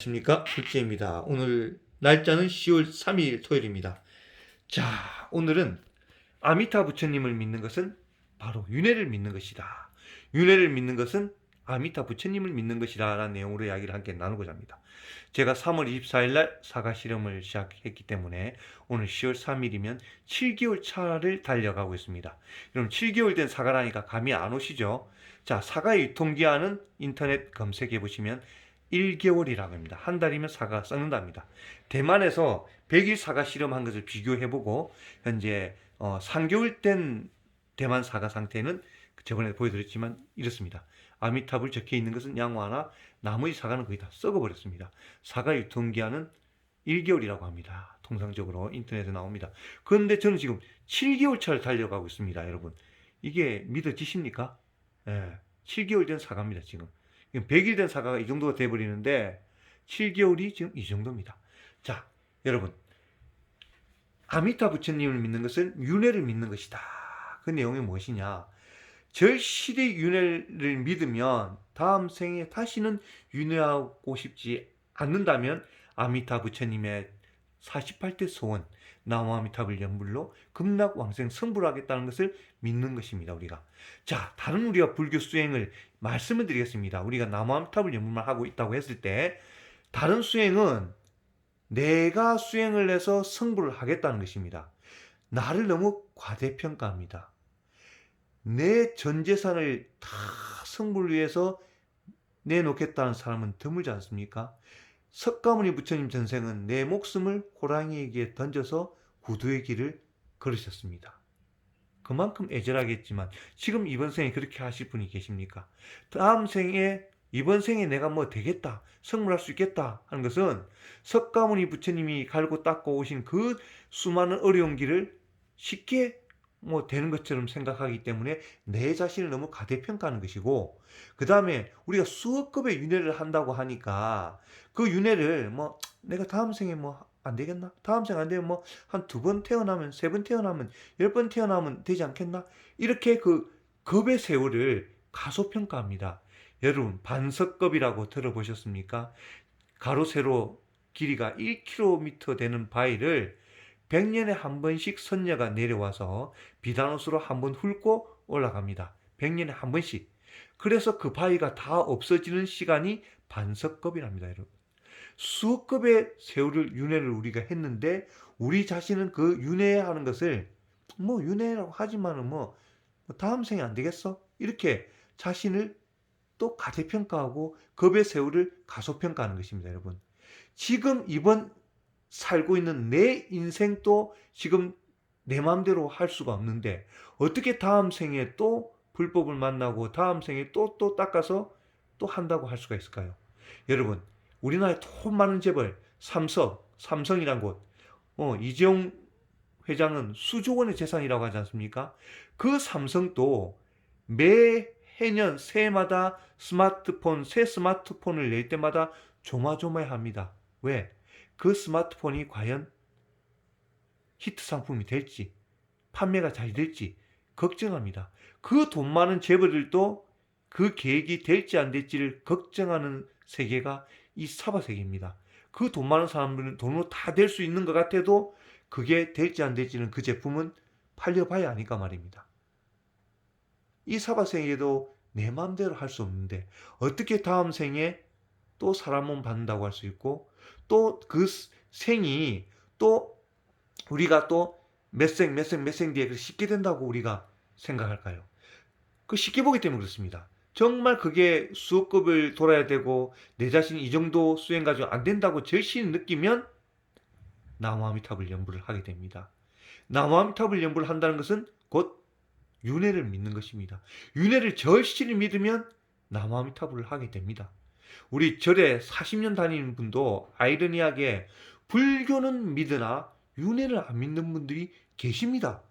안녕하십니까 술지입니다. 오늘 날짜는 10월 3일 토요일입니다. 자 오늘은 아미타 부처님을 믿는 것은 바로 윤회를 믿는 것이다. 윤회를 믿는 것은 아미타 부처님을 믿는 것이다 라는 내용으로 이야기를 함께 나누고자 합니다. 제가 3월 24일 날 사과 실험을 시작했기 때문에 오늘 10월 3일이면 7개월 차를 달려가고 있습니다. 그럼 7개월 된 사과라니까 감이 안 오시죠? 자 사과 유통기한은 인터넷 검색해 보시면 1개월이라고 합니다. 한 달이면 사과 썩는답니다. 대만에서 100일 사과 실험한 것을 비교해보고 현재 어, 3개월 된 대만 사과 상태는 저번에 보여드렸지만 이렇습니다. 아미탑을 적혀 있는 것은 양호하나 나머지 사과는 거의 다 썩어버렸습니다. 사과 유통기한은 1개월이라고 합니다. 통상적으로 인터넷에 나옵니다. 그런데 저는 지금 7개월 차를 달려가고 있습니다. 여러분. 이게 믿어지십니까? 예, 7개월 된 사과입니다. 지금. 100일 된 사과가 이 정도가 돼버리는데 7개월이 지금 이 정도입니다. 자, 여러분. 아미타 부처님을 믿는 것은 윤회를 믿는 것이다. 그 내용이 무엇이냐? 절실히 윤회를 믿으면 다음 생에 다시는 윤회하고 싶지 않는다면 아미타 부처님의 48대 소원 나무아미탑을 연불로 극락 왕생 성불 하겠다는 것을 믿는 것입니다. 우리가 자 다른 우리가 불교 수행을 말씀을 드리겠습니다. 우리가 나무아미탑을 연불만 하고 있다고 했을 때 다른 수행은 내가 수행을 해서 성불을 하겠다는 것입니다. 나를 너무 과대평가합니다. 내 전 재산을 다 성불을 위해서 내놓겠다는 사람은 드물지 않습니까? 석가모니 부처님 전생은 내 목숨을 호랑이에게 던져서 구두의 길을 걸으셨습니다. 그만큼 애절하겠지만 지금 이번 생에 그렇게 하실 분이 계십니까? 다음 생에 이번 생에 내가 뭐 되겠다, 성불할 수 있겠다 하는 것은 석가모니 부처님이 갈고 닦고 오신 그 수많은 어려운 길을 쉽게 뭐 되는 것처럼 생각하기 때문에 내 자신을 너무 가대평가하는 것이고 그 다음에 우리가 수억급의 윤회를 한다고 하니까 그 윤회를 뭐 내가 다음 생에 뭐 안 되겠나? 다음 생 안 되면 뭐 한 두 번 태어나면 세 번 태어나면 열 번 태어나면 되지 않겠나? 이렇게 그 급의 세월을 가소평가합니다. 여러분 반석급이라고 들어보셨습니까? 가로 세로 길이가 1km 되는 바위를 100년에 한 번씩 선녀가 내려와서 비단옷으로 한 번 훑고 올라갑니다. 100년에 한 번씩. 그래서 그 바위가 다 없어지는 시간이 반석급이랍니다, 여러분. 수억급의 세월을 윤회를 우리가 했는데 우리 자신은 그 윤회하는 것을 뭐 윤회라고 하지만은 뭐 다음 생에 안 되겠어? 이렇게 자신을 또 가대평가하고 급의 세월을 가소평가하는 것입니다, 여러분. 지금 이번 살고 있는 내 인생도 지금 내 마음대로 할 수가 없는데 어떻게 다음 생에 또 불법을 만나고 다음 생에 또 또 닦아서 또 한다고 할 수가 있을까요? 여러분 우리나라에 돈 많은 재벌 삼성 삼성이란 곳 어, 이재용 회장은 수조 원의 재산이라고 하지 않습니까? 그 삼성도 매 해년 새해마다 스마트폰 새 스마트폰을 낼 때마다 조마조마합니다. 왜? 그 스마트폰이 과연 히트 상품이 될지 판매가 잘 될지 걱정합니다. 그 돈 많은 재벌들도 그 계획이 될지 안 될지를 걱정하는 세계가 이 사바 세계입니다. 그 돈 많은 사람들은 돈으로 다 될 수 있는 것 같아도 그게 될지 안 될지는 그 제품은 팔려봐야 하니까 말입니다. 이 사바 세계도 내 마음대로 할 수 없는데 어떻게 다음 생에 또 사람 몸 받는다고 할 수 있고 또 그 생이 또 우리가 또 몇 생, 몇 생, 몇 생 뒤에 쉽게 된다고 우리가 생각할까요? 그 쉽게 보기 때문에 그렇습니다. 정말 그게 수급을 돌아야 되고 내 자신이 이 정도 수행 가지고 안 된다고 절실히 느끼면 나무아미탑을 연부를 하게 됩니다. 나무아미탑을 연부를 한다는 것은 곧 윤회를 믿는 것입니다. 윤회를 절실히 믿으면 나무아미탑을 하게 됩니다. 우리 절에 40년 다니는 분도 아이러니하게 불교는 믿으나 윤회를 안 믿는 분들이 계십니다.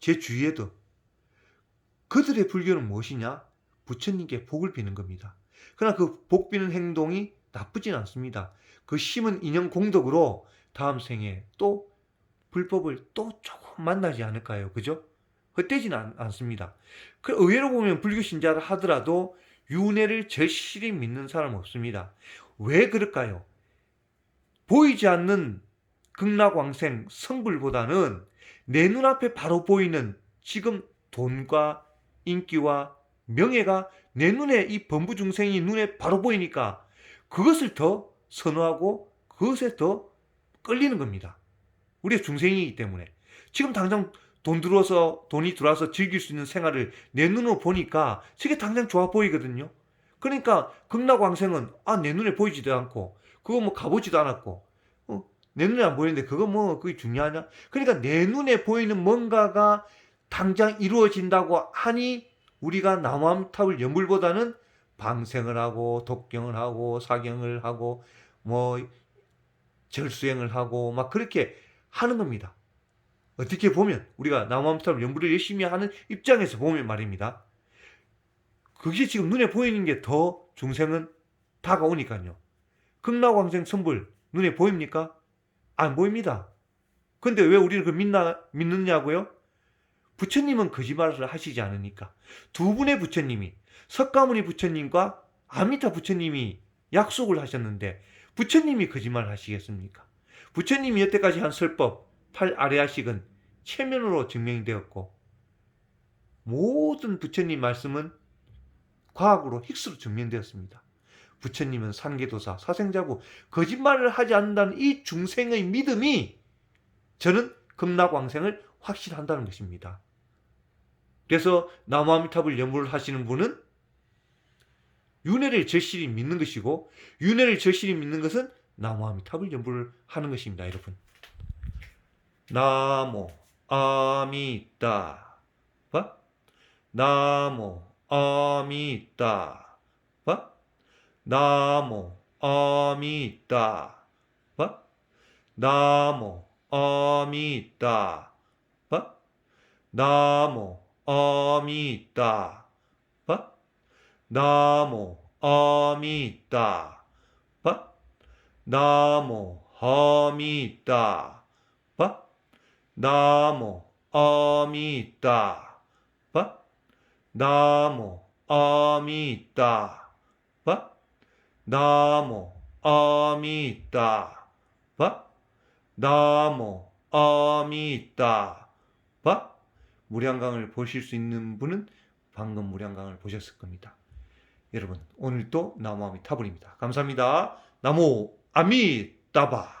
제 주위에도. 그들의 불교는 무엇이냐? 부처님께 복을 비는 겁니다. 그러나 그 복 비는 행동이 나쁘진 않습니다. 그 심은 인연 공덕으로 다음 생에 또 불법을 또 조금 만나지 않을까요? 그죠? 헛되지는 않, 않습니다. 그 의외로 보면 불교 신자를 하더라도 윤회를 절실히 믿는 사람 없습니다. 왜 그럴까요? 보이지 않는 극락왕생 성불보다는 내 눈앞에 바로 보이는 지금 돈과 인기와 명예가 내 눈에 이 범부 중생이 눈에 바로 보이니까 그것을 더 선호하고 그것에 더 끌리는 겁니다. 우리가 중생이기 때문에 지금 당장 돈 들어서 돈이 들어와서 즐길 수 있는 생활을 내 눈으로 보니까 저게 당장 좋아 보이거든요. 그러니까 극락왕생은 아 내 눈에 보이지도 않고 그거 뭐 가보지도 않았고 어, 내 눈에 안 보이는데 그거 뭐 그게 중요하냐? 그러니까 내 눈에 보이는 뭔가가 당장 이루어진다고 하니 우리가 남암탑을 연불보다는 방생을 하고 독경을 하고 사경을 하고 뭐 절수행을 하고 막 그렇게 하는 겁니다. 어떻게 보면 우리가 남암탑을 연불을 열심히 하는 입장에서 보면 말입니다. 그게 지금 눈에 보이는 게 더 중생은 다가오니까요. 극락왕생 선불 눈에 보입니까? 안 보입니다. 근데 왜 우리는 그 믿나, 믿느냐고요? 부처님은 거짓말을 하시지 않으니까. 두 분의 부처님이, 석가모니 부처님과 아미타 부처님이 약속을 하셨는데, 부처님이 거짓말을 하시겠습니까? 부처님이 여태까지 한 설법, 팔 아래아식은 체면으로 증명이 되었고, 모든 부처님 말씀은 과학으로 힉스로 증명되었습니다. 부처님은 산계도사, 사생자고 거짓말을 하지 않는다는 이 중생의 믿음이 저는 극락왕생을 확신한다는 것입니다. 그래서 나무아미탑을 연구를 하시는 분은 윤회를 절실히 믿는 것이고 윤회를 절실히 믿는 것은 나무아미탑을 연구를 하는 것입니다, 여러분. 나무 阿弥陀佛。ナモ阿弥陀佛。ナモ阿弥陀佛。ナモ阿弥陀佛。ナモ阿弥陀佛。ナも阿弥陀佛。ナモ阿弥陀佛。 나무 아미따 봐? 나무 아미따 봐? 나무 아미따 봐? 나무 아미따 봐? 무량강을 보실 수 있는 분은 방금 무량강을 보셨을 겁니다. 여러분 오늘도 나무 아미타불입니다. 감사합니다. 나무 아미따바